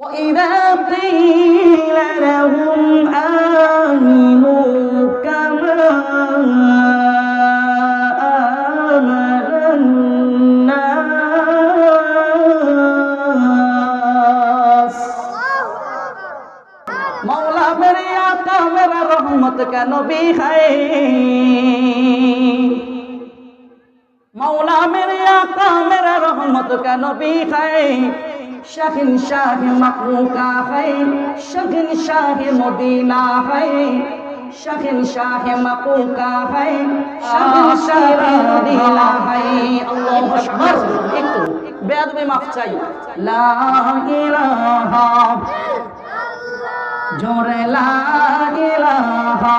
وإذا قيل لهم آمنوا كما آمن الناس مولا بريا تمر رحمتك نبي خير مولا میرے آقا میرا رحمت کا نبی ہے শাহিন শাহে মকুকা হয় শখিন শাহে মদিনা হয় শখিন শাহে মকুকা হয় শখিন শাহে মদিনা হয়। আল্লাহু আকবার। একটু বেয়াদবি মাফ চাই। লা ইলাহা জোরে লা ইলাহা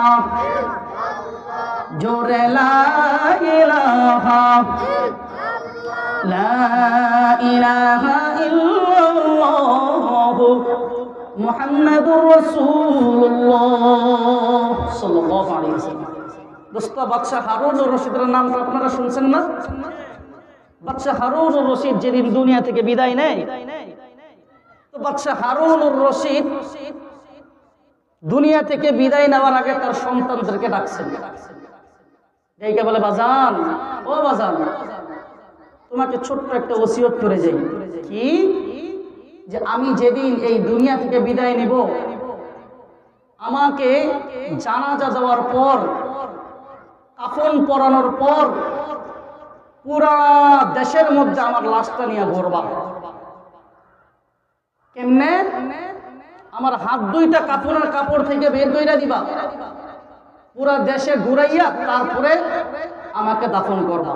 জোরে লা ইলাহা লা ইলাহা ইল্লাল্লাহ মুহাম্মাদুর রাসূলুল্লাহ সাল্লাল্লাহু আলাইহি ওয়াসাল্লাম। দোস্ত, বাদশা হারুন রশিদের নামটা আপনারা শুনছেন না? বাদশা হারুন রশিদ যেদিন দুনিয়া থেকে বিদায় নেয়, তো বাদশা হারুন রশিদ দুনিয়া থেকে বিদায় নেওয়ার আগে তার সন্তানদেরকে ডাকছেন। এইকে বলে, বাজান, ও বাজান তোমাকে ছোট্ট একটা ওসিয়ত করে যাই কি? যে আমি যেদিন এই দুনিয়া থেকে বিদায় নিব, আমাকে জানাজা দেওয়ার পর, কাফন পরানোর পর, পুরা দেশের মধ্যে আমার লাশটা নিয়ে ঘুরবা। কেমনে? আমার হাত দুইটা কাপড়ের কাপড় থেকে বের কইরা দিবা। পুরা দেশে ঘুরাইয়া তারপরে আমাকে দাফন করবা।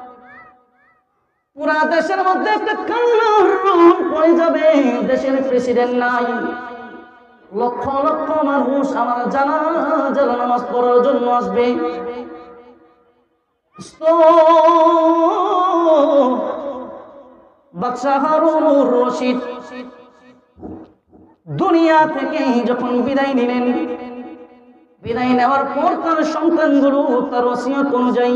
পুরা দেশের মধ্যে একটা কান্নার পড়ে যাবে, দেশের প্রেসিডেন্ট নাই। লক্ষ লক্ষ মানুষ আমার জানাজার নামাজ পড়ার জন্য আসবে। রশিদ। দুনিয়া থেকে যখন বিদায় নিলেন, বিদায় নেওয়ার পর তার সন্তানগুলো তার ওসিয়ত অনুযায়ী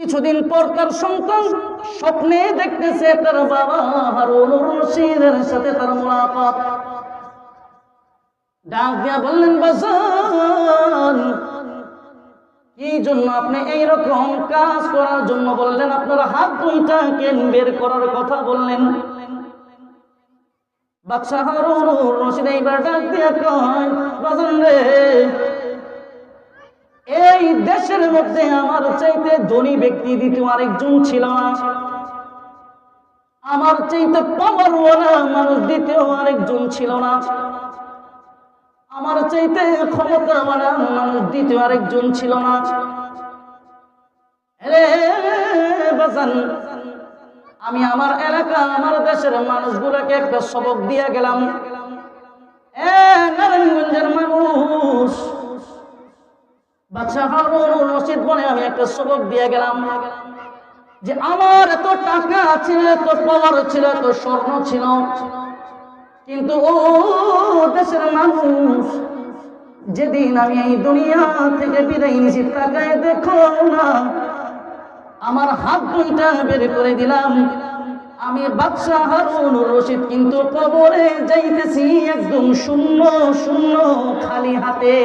কিছুদিন পর তার সন্তান স্বপ্নে দেখতেছে তার বাবা হারুন রশিদের সাথে তার মোলাকাত। ডাক দিয়া বললেন, বাজান, কি জন্য আপনি এইরকম কাজ করার জন্য বললেন? আপনার হাত দুইটা কেন বের করার কথা বললেন? বাদশাহ রশিদ এইবার ডাক দিয়া কয়, বাজান রে এই দেশের মধ্যে আমার চাইতে ধনী ব্যক্তি দ্বিতীয় আরেকজন ছিল না। আমার চাইতে পাওয়ারওয়ালা মানুষ দ্বিতীয় আরেকজন ছিল না। আমার চাইতে ক্ষমতাওয়ালা মানুষ দ্বিতীয় আরেকজন ছিল না। আমি আমার এলাকা, আমার দেশের মানুষগুলোকে একটা সবক দিয়ে গেলাম। নারায়ণগঞ্জের মানুষ বলে, আমি একটা দিয়ে গেলাম যে আমার এত টাকা এত ছিল ছিল। কিন্তু ও দেশের মানুষ, যেদিন আমি এই দুনিয়া থেকে বিদায় নিয়েছি, তাকায় দেখো না, আমার হাত দুইটা বের করে দিলাম। আমি বাদশাহ হারুন রশিদ, কিন্তু কবরে যাইতেছি একদম শূন্য শূন্য, খালি হাতে।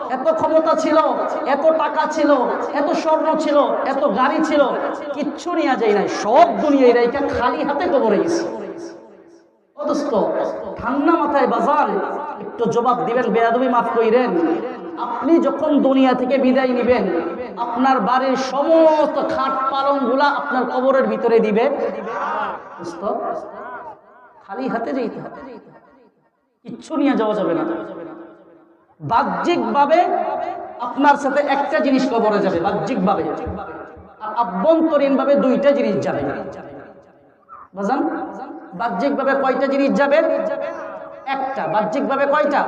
এত ক্ষমতা ছিল, এত টাকা ছিল, এত স্বর্ণ ছিল, এত গাড়ি ছিল, কিচ্ছু নিয়ে যায় নাই। সব দুনিয়া এরাইকা খালি হাতে কবরে গেছে। ঠান্ডা মাথায় বাজার, একটু জবাব দিবেন, বেয়াদবি মাফ কইরেন। আপনি যখন দুনিয়া থেকে বিদায় নিবেন, আপনার বাড়ির সমস্ত খাট পালংগুলা আপনার কবরের ভিতরে দিবেন। খালি হাতে যেতে হবে। কিচ্ছু নিয়ে যাওয়া যাবে না। বাহ্যিক ভাবে আপনার সাথে একটা জিনিস কবরে যাবে বাহ্যিক ভাবে আর আভ্যন্তরীণ ভাবে দুইটা জিনিস যাবে। বাজান বাহ্যিক ভাবে কয়টা জিনিস যাবে? একটা বাহ্যিক ভাবে কয়টা?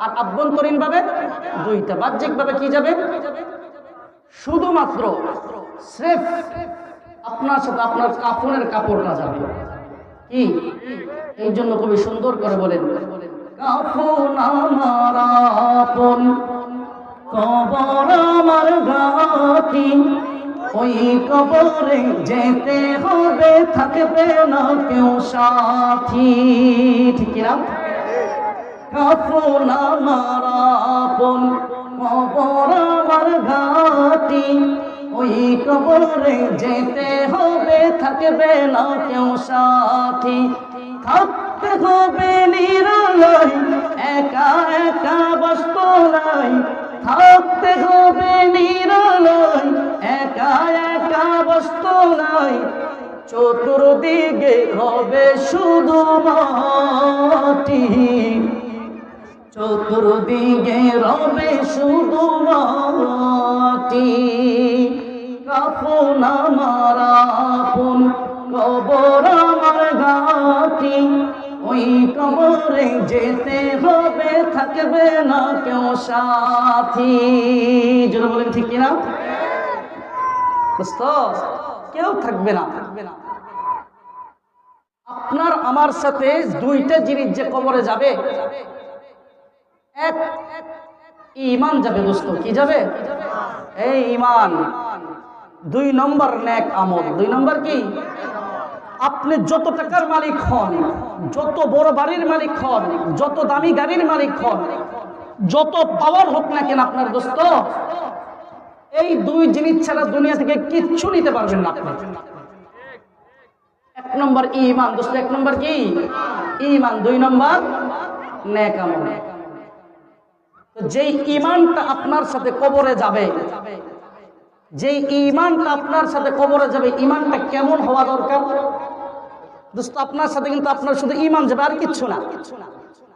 আর আভ্যন্তরীণ ভাবে দুইটা। বাহ্যিক ভাবে কি যাবে? শুধুমাত্র স্রেফ আপনার সাথে আপনার কাপড়ের কাপড়টা যাবে। কি? এই জন্য কবি সুন্দর করে বলেন। কাফন আমার আপন? কবর আমার ঘাটি ওই কবরে যেতে হবে, থাকবে না কেউ সাথী। ঠিক না কাফন আমার আপন? কবর আমার ঘাটি ওই কবরে যেতে হবে, থাকবে না কেউ সাথী। থাকতে হবে নিরালয়, একা একা বস্তলাই থাকতে হবে নিরালয়, একা একা বস্তলাই চতুর্দিকে হবে শুধু মাটি। চতুর্দিকে রবে শুধু মাটি। কাফন আমার যেতে হবে, থাকবে না কেউ সাথী। যদি বলেন ঠিক কিনা? বুঝতো কেউ থাকবে না। থাকবে না আপনার, আমার সাথে দুইটা জিনিস যে কবরে যাবে, এক ইমান যাবে দোস্ত। কি যাবে? এই ইমান দুই নম্বর নেক আমল। দুই নম্বর কি? আপনি যত টাকার মালিক হন, যত বড় বাড়ির মালিক হন, যত দামি গাড়ির মালিক হন, যত পাওয়ার হোক না কেন আপনার দোস্ত, এই দুই জিনিস ছাড়া দুনিয়া থেকে কিচ্ছু নিতে পারবেন না আপনি। এক নম্বর ইমান, দোস্ত, এক নম্বর কি? ইমান। দুই নম্বর তো যেই ইমানটা আপনার সাথে কবরে যাবে, যেই ইমানটা আপনার সাথে কবরে যাবে, ইমানটা কেমন হওয়া দরকার? দোস্ত আপনার সাথে কিন্তু আপনার শুধু ইমান যাবে আর কিচ্ছু না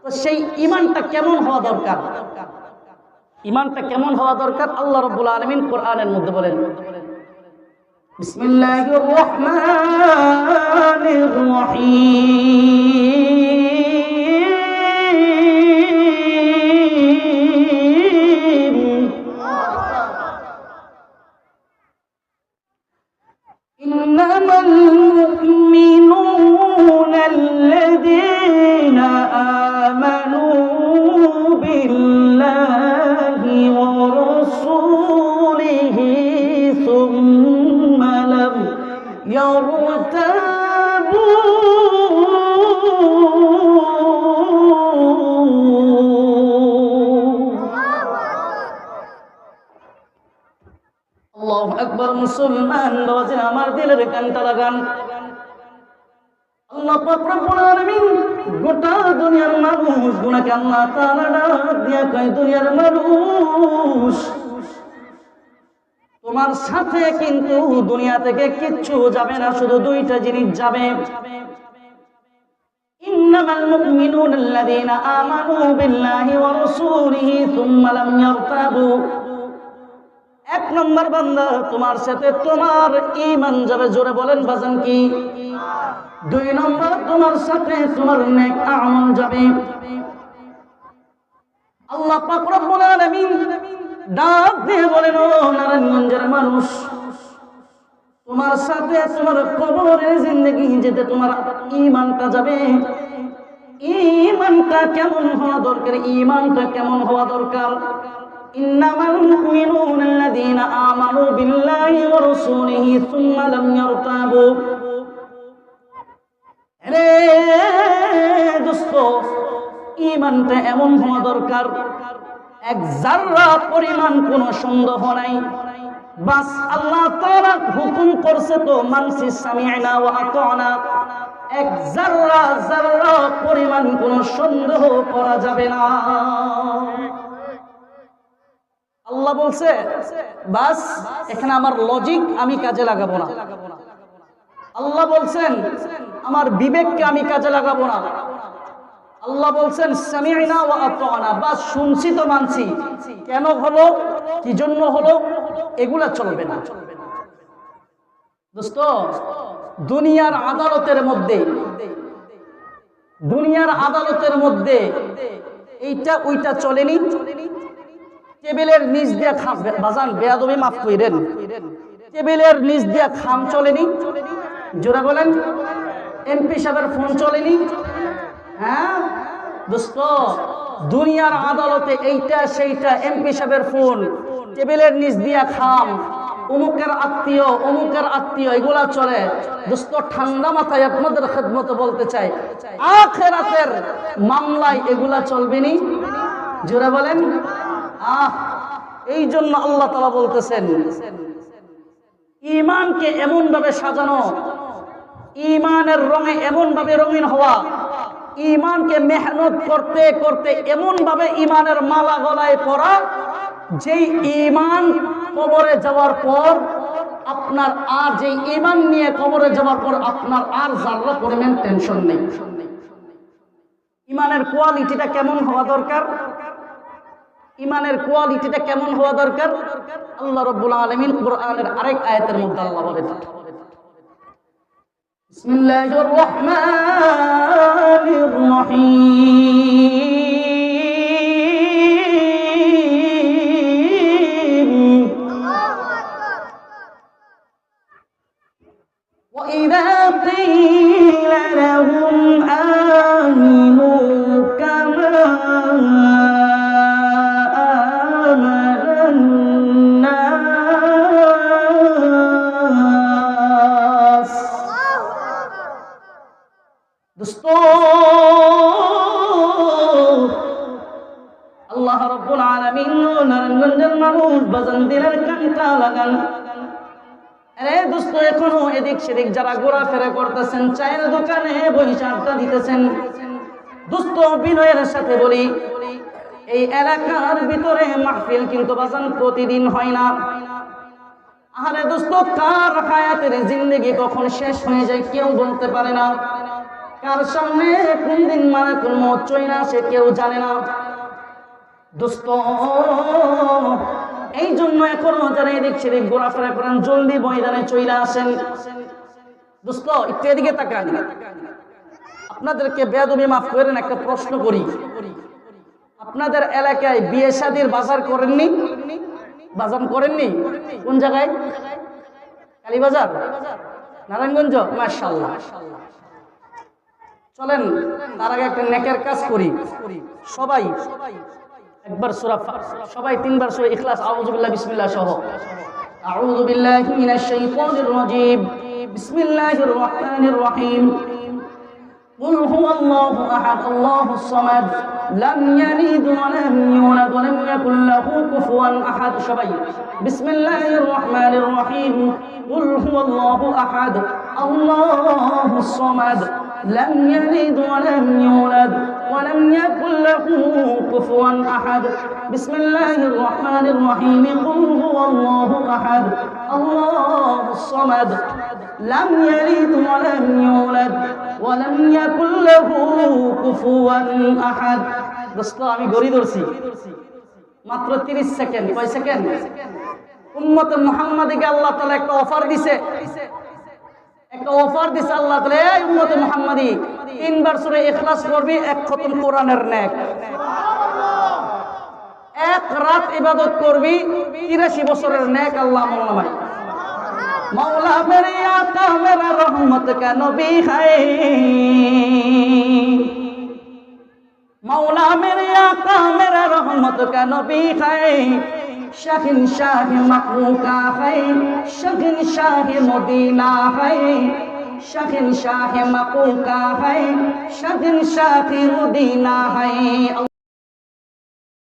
তো সেই ইমানটা কেমন হওয়া দরকার ইমানটা কেমন হওয়া দরকার আল্লাহ রব্বুল আলমিন কোরআনের মধ্যে বলেন বিসমিল্লাহির রহমানির রহিম إنما المؤمنون আল্লাহ একবার মুসলমান বাবাজি আমার দিলের কানটা লাগান আল্লাহ পাক রব্বুল আলামিন গোটা দুনিয়ার মানুষ গুনাহকে আল্লাহ তাআলা ডাক দিয়া কয় দুনিয়ার মানুষ তোমার সাথে কিন্তু দুনিয়া থেকে কিচ্ছু যাবে না শুধু দুইটা জিনিস যাবে إنما المؤمنون الذين آمنوا بالله ورسوله ثم لم يرتابوا এক নম্বর বান্দা, তোমার সাথে তোমার ইমান যাবে। জোরে বলেন বাজান কি? দুই নম্বর, তোমার সাথে তোমার নেক আমল যাবে। আল্লাহ পাক রব্বুল আলামিন ডাক দিয়ে বলেন, ও নারায়ণগঞ্জের মানুষ, তোমার সাথে তোমার কবরের জিন্দগি যেতে তোমার ইমানটা যাবে। ইমানটা কেমন হওয়া দরকার? ইমানটা কেমন হওয়া দরকার? আমানু বিল্লাহি ওয়া রাসূলিহি সুম্মা লাম ইয়ারতাবু রে দোস্ত ইমানটা এমন হওয়া দরকার। এক জাররা পরিমাণ কোনো সন্দেহ নাই। বাস আল্লাহ তাআলা হুকুম করছে তো মানসি সামি'না ওয়া আতা'না। এক জাররা জাররা পরিমাণ কোনো সন্দেহ করা যাবে না। আল্লাহ বলছে, বাস, এখানে আমার লজিক আমি কাজে লাগাবো না। আল্লাহ বলছেন, আমার বিবেককে আমি কাজে লাগাবো না। আল্লাহ বলছেন, সামি'না ওয়া আতা'না। বাস, শুনছি তো মানছি। কেন হলো? কি জন্য হলো? এগুলা চলবে না। দোস্ত, দুনিয়ার আদালতের মধ্যে, দুনিয়ার আদালতের মধ্যে এইটা ওইটা চলেনি? টেবিলের নিচ দিয়ে খাম বাজান, বেয়াদবি মাফ কইরেন। টেবিলের নিচ দিয়ে খাম চলেনি। জোরে বলেন। এমপি সাহেবের ফোন চলেনি। হ্যাঁ? দোস্ত, দুনিয়ার আদালতে এইটা, সেইটা, এমপি সাহেবের ফোন। টেবিলের নিচ দিয়া খাম। অমুকের আত্মীয় অমুকের আত্মীয়, এগুলা চলে। দোস্ত, ঠান্ডা মাথায় আপনাদের খেদমত বলতে চাই। আখেরাতের মামলায় এগুলা চলবে নি। জোরে বলেন। আহ, এই জন্য আল্লাহ তালা বলতেছেন ইমানকে এমন ভাবে সাজানো ইমানের রঙে এমন ভাবে রঙিন হওয়া ইমানকে মেহনত করতে করতে এমন ভাবে ইমানের মালা গলায় পড়া যেই ইমান কবরে যাওয়ার পর আপনার আর যে ইমান নিয়ে কবরে যাওয়ার পর আপনার আর জাররা পরিমাণ টেনশন নেই। ইমানের কোয়ালিটিটা কেমন হওয়া দরকার? ইমানের কোয়ালিটিটা কেমন হওয়া দরকার আল্লাহ রব্বুল আলমিন কোরআনের আরেক আয়াতের মধ্যে আল্লাহ বলে بسم الله الرحمن الرحيم وإذا قيل لهم آمنوا এদিক সেদিক যারা ঘোরাফেরা করতেছেন, চায়ের দোকানে আড্ডা দিতেছেন। দোস্ত বিনয়ের সাথে বলি, এই এলাকার ভিতরে মাহফিল কিন্তু বাজান প্রতিদিন হয় না। আরে দোস্ত কার হায়াতের জিন্দগি কখন শেষ হয়ে যায় কেউ বলতে পারে না। কার সামনে কোন দিন মানে কোন মত না সে কেউ জানে না। দোস্ত এই জন্য এখনও যারা এদিক সেদিক ঘোরাফেরা করেন, জলদি ময়দানে চইলা আসেন। দোস্ত একটু এদিকে তাকান। আপনাদেরকে বেদবি মাফ করেন, একটা প্রশ্ন করি। আপনাদের এলাকায় বিয়ে শাদির বাজার করেননি? বাজার করেননি? কোন জায়গায়? কালীবাজার? নারায়ণগঞ্জ? মার্শাল্লাহ চলেন, তার আগে একটা নেকের কাজ করি। সবাই একবার সূরা ফা- সবাই তিনবার সূরা ইখলাস আউযু বিল্লাহ বিসমিল্লাহ সহ আউযু বিল্লাহি মিনাশ শাইতানির রাজীম বিসমিল্লাহির রহমানির রহিম قل هو الله احد الله الصمد لم يلد ولم يولد ولم يكن له كفوا احد شبي بسم الله الرحمن الرحيم قل هو الله احد الله الصمد لم يلد ولم يولد ولم يكن له كفوا احد بسم الله الرحمن الرحيم قل هو الله احد الله الصمد لم يلد ولم يولد ولم يكن له كفوا احد দোস্ত আমি গড়ি ধরছি মাত্র 30 সেকেন্ড কয় সেকেন্ড উম্মতে মুহাম্মাদিকে আল্লাহ তাআলা একটা অফার দিছে একটা অফার দিছে আল্লাহ তালে এই উম্মতে মুহাম্মাদি তিনবার সূরা ইখলাস করবি এক খতম কোরআনের নেক। এক রাত ইবাদত করবি 83 বছরের নেক আল্লাহ মোল্লামাই মৌলা মেরে আকা মেরা রহমত কেন বিহাই মাওলা মেরে আকা মেরা রহমত কেন বিহাই শাহিন শাহে মাকলুকা হয় শখিন শাহে মদিনা হয় শখিন শাহে মাকলুকা হয় শখিন শাহে মদিনা হয়